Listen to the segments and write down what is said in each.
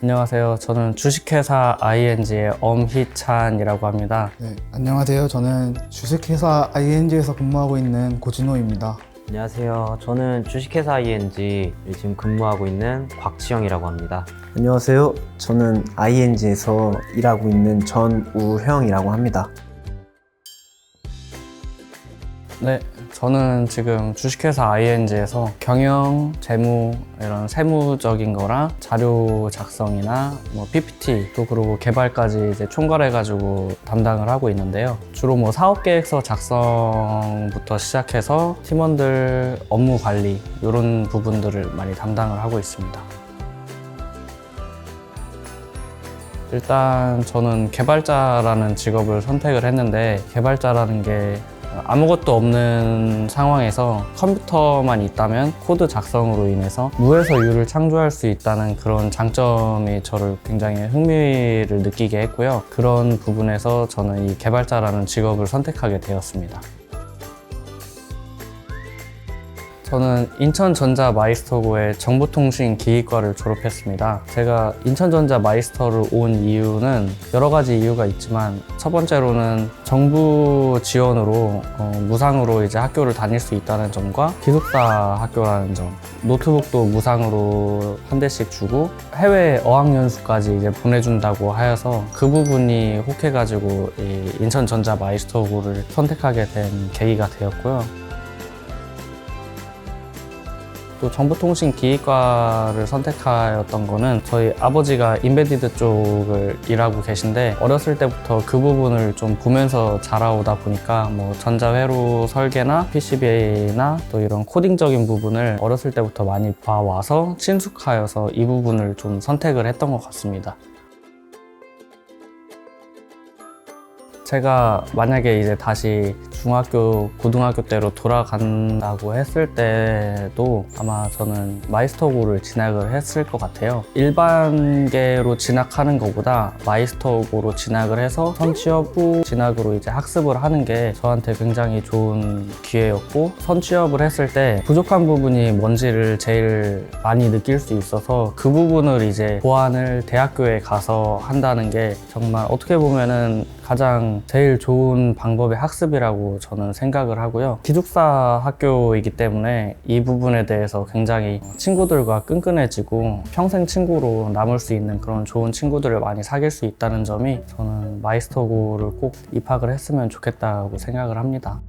안녕하세요. 저는 주식회사 ING의 엄희찬이라고 합니다. 네, 안녕하세요. 저는 주식회사 ING에서 근무하고 있는 고진호입니다. 안녕하세요. 저는 주식회사 ING 지금 근무하고 있는 곽지영이라고 합니다. 안녕하세요. 저는 ING에서 일하고 있는 전우형이라고 합니다. 네, 저는 지금 주식회사 ING에서 경영, 재무 이런 세무적인 거랑 자료 작성이나 뭐 PPT 또 그리고 개발까지 이제 총괄해가지고 담당을 하고 있는데요. 주로 뭐 사업 계획서 작성부터 시작해서 팀원들 업무 관리 이런 부분들을 많이 담당을 하고 있습니다. 일단 저는 개발자라는 직업을 선택을 했는데 개발자라는 게 아무것도 없는 상황에서 컴퓨터만 있다면 코드 작성으로 인해서 무에서 유를 창조할 수 있다는 그런 장점이 저를 굉장히 흥미를 느끼게 했고요. 그런 부분에서 저는 이 개발자라는 직업을 선택하게 되었습니다. 저는 인천전자 마이스터고의 정보통신 기기과를 졸업했습니다. 제가 인천전자 마이스터를 온 이유는 여러 가지 이유가 있지만 첫 번째로는 정부 지원으로 어, 무상으로 이제 학교를 다닐 수 있다는 점과 기숙사 학교라는 점, 노트북도 무상으로 한 대씩 주고 해외 어학연수까지 이제 보내준다고 하여서 그 부분이 혹해가지고 이 인천전자 마이스터고를 선택하게 된 계기가 되었고요. 또 정보통신 기기과를 선택하였던 거는 저희 아버지가 인베디드 쪽을 일하고 계신데 어렸을 때부터 그 부분을 좀 보면서 자라오다 보니까 뭐 전자회로 설계나 PCB나 또 이런 코딩적인 부분을 어렸을 때부터 많이 봐와서 친숙하여서 이 부분을 좀 선택을 했던 것 같습니다. 제가 만약에 이제 다시 중학교, 고등학교 때로 돌아간다고 했을 때도 아마 저는 마이스터고를 진학을 했을 것 같아요. 일반계로 진학하는 것보다 마이스터고로 진학을 해서 선취업 후 진학으로 이제 학습을 하는 게 저한테 굉장히 좋은 기회였고 선취업을 했을 때 부족한 부분이 뭔지를 제일 많이 느낄 수 있어서 그 부분을 이제 보완을 대학교에 가서 한다는 게 정말 어떻게 보면은 가장 제일 좋은 방법의 학습이라고 저는 생각을 하고요. 기숙사 학교이기 때문에 이 부분에 대해서 굉장히 친구들과 끈끈해지고 평생 친구로 남을 수 있는 그런 좋은 친구들을 많이 사귈 수 있다는 점이 저는 마이스터고를 꼭 입학을 했으면 좋겠다고 생각을 합니다.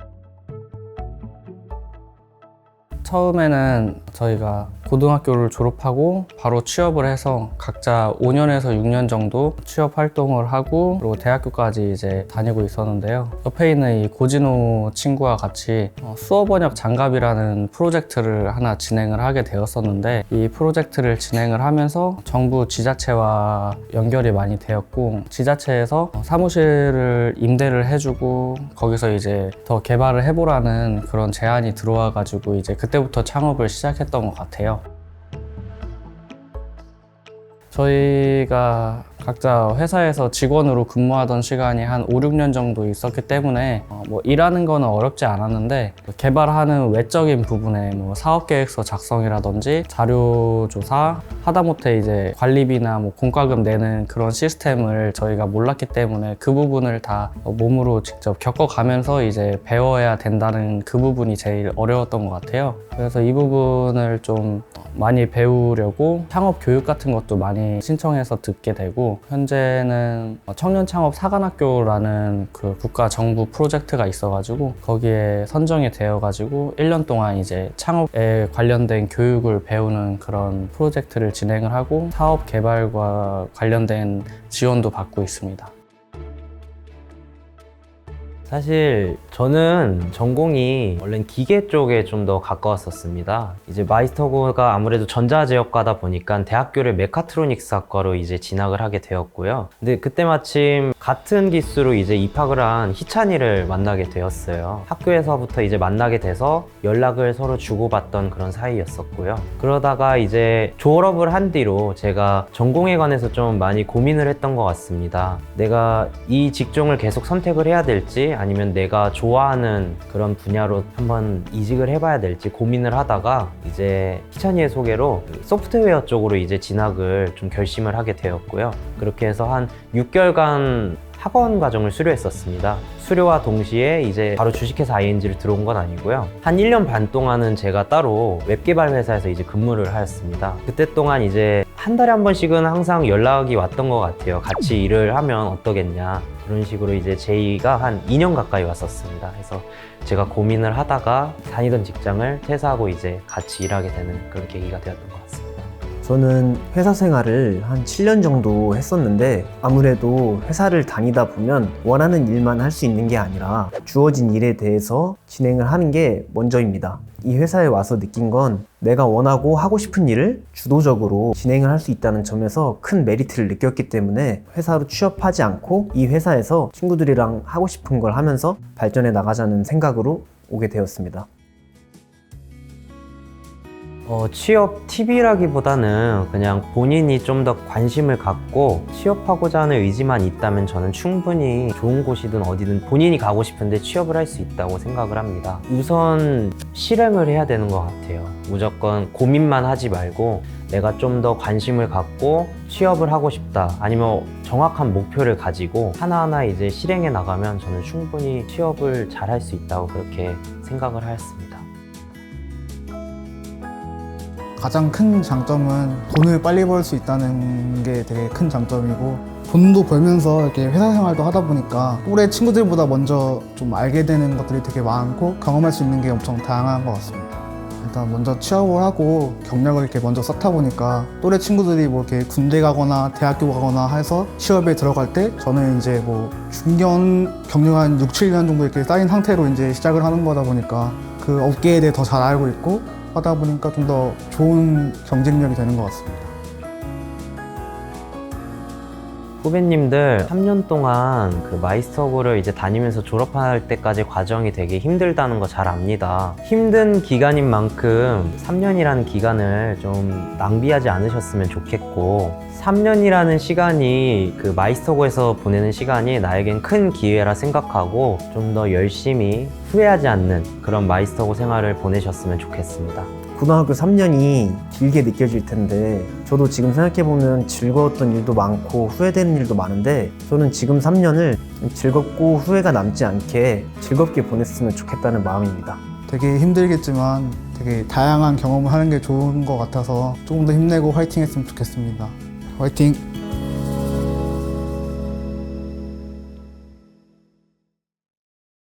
처음에는 저희가 고등학교를 졸업하고 바로 취업을 해서 각자 5년에서 6년 정도 취업 활동을 하고 그리고 대학교까지 이제 다니고 있었는데요. 옆에 있는 이 고진호 친구와 같이 어, 수어 번역 장갑이라는 프로젝트를 하나 진행을 하게 되었었는데 이 프로젝트를 진행을 하면서 정부 지자체와 연결이 많이 되었고 지자체에서 어, 사무실을 임대를 해주고 거기서 이제 더 개발을 해보라는 그런 제안이 들어와 가지고 이제 그때부터 창업을 시작했던 것 같아요. 저희가 각자 회사에서 직원으로 근무하던 시간이 한 5, 6년 정도 있었기 때문에 어, 뭐 일하는 거는 어렵지 않았는데 개발하는 외적인 부분에 뭐 사업 계획서 작성이라든지 자료 조사 하다못해 이제 관리비나 뭐 공과금 내는 그런 시스템을 저희가 몰랐기 때문에 그 부분을 다 몸으로 직접 겪어가면서 이제 배워야 된다는 그 부분이 제일 어려웠던 것 같아요. 그래서 이 부분을 좀 많이 배우려고 창업 교육 같은 것도 많이 신청해서 듣게 되고 현재는 청년 창업 사관학교라는 그 국가 정부 프로젝트가 있어가지고 거기에 선정이 되어가지고 1년 동안 이제 창업에 관련된 교육을 배우는 그런 프로젝트를 진행을 하고 사업 개발과 관련된 지원도 받고 있습니다. 사실 저는 전공이 원래는 기계 쪽에 좀 더 가까웠었습니다. 이제 마이스터고가 아무래도 전자제어과다 보니까 대학교를 메카트로닉스 학과로 이제 진학을 하게 되었고요. 근데 그때 마침 같은 기수로 이제 입학을 한 희찬이를 만나게 되었어요. 학교에서부터 이제 만나게 돼서 연락을 서로 주고받던 그런 사이였었고요. 그러다가 이제 졸업을 한 뒤로 제가 전공에 관해서 좀 많이 고민을 했던 것 같습니다. 내가 이 직종을 계속 선택을 해야 될지 아니면 내가 좋아하는 그런 분야로 한번 이직을 해봐야 될지 고민을 하다가 이제 희찬이의 소개로 소프트웨어 쪽으로 이제 진학을 좀 결심을 하게 되었고요. 그렇게 해서 한 6개월간 학원 과정을 수료했었습니다. 수료와 동시에 이제 바로 주식회사 ING를 들어온 건 아니고요. 한 1년 반 동안은 제가 따로 웹 개발 회사에서 이제 근무를 하였습니다. 그때 동안 이제 한 달에 한 번씩은 항상 연락이 왔던 것 같아요. 같이 일을 하면 어떠겠냐. 그런 식으로 이제 제의가 한 2년 가까이 왔었습니다. 그래서 제가 고민을 하다가 다니던 직장을 퇴사하고 이제 같이 일하게 되는 그런 계기가 되었던 것 같습니다. 저는 회사 생활을 한 7년 정도 했었는데 아무래도 회사를 다니다 보면 원하는 일만 할 수 있는 게 아니라 주어진 일에 대해서 진행을 하는 게 먼저입니다. 이 회사에 와서 느낀 건 내가 원하고 하고 싶은 일을 주도적으로 진행을 할 수 있다는 점에서 큰 메리트를 느꼈기 때문에 회사로 취업하지 않고 이 회사에서 친구들이랑 하고 싶은 걸 하면서 발전해 나가자는 생각으로 오게 되었습니다. 어, 취업 팁이라기보다는 그냥 본인이 좀 더 관심을 갖고 취업하고자 하는 의지만 있다면 저는 충분히 좋은 곳이든 어디든 본인이 가고 싶은데 취업을 할 수 있다고 생각을 합니다. 우선 실행을 해야 되는 것 같아요. 무조건 고민만 하지 말고 내가 좀 더 관심을 갖고 취업을 하고 싶다. 아니면 정확한 목표를 가지고 하나하나 이제 실행해 나가면 저는 충분히 취업을 잘 할 수 있다고 그렇게 생각을 하였습니다. 가장 큰 장점은 돈을 빨리 벌 수 있다는 게 되게 큰 장점이고 돈도 벌면서 이렇게 회사 생활도 하다 보니까 또래 친구들보다 먼저 좀 알게 되는 것들이 되게 많고 경험할 수 있는 게 엄청 다양한 것 같습니다. 일단 먼저 취업을 하고 경력을 이렇게 먼저 쌓다 보니까 또래 친구들이 뭐 이렇게 군대 가거나 대학교 가거나 해서 취업에 들어갈 때 저는 이제 뭐 중견 경력 한 6, 7년 정도 이렇게 쌓인 상태로 이제 시작을 하는 거다 보니까 그 업계에 대해 더 잘 알고 있고 하다 보니까 좀 더 좋은 경쟁력이 되는 것 같습니다. 후배님들 3년 동안 그 마이스터고를 이제 다니면서 졸업할 때까지 과정이 되게 힘들다는 거 잘 압니다. 힘든 기간인 만큼 3년이라는 기간을 좀 낭비하지 않으셨으면 좋겠고 3년이라는 시간이 그 마이스터고에서 보내는 시간이 나에겐 큰 기회라 생각하고 좀 더 열심히 후회하지 않는 그런 마이스터고 생활을 보내셨으면 좋겠습니다. 고등학교 3년이 길게 느껴질 텐데 저도 지금 생각해보면 즐거웠던 일도 많고 후회되는 일도 많은데 저는 지금 3년을 즐겁고 후회가 남지 않게 즐겁게 보냈으면 좋겠다는 마음입니다. 되게 힘들겠지만 되게 다양한 경험을 하는 게 좋은 것 같아서 조금 더 힘내고 화이팅 했으면 좋겠습니다. 화이팅!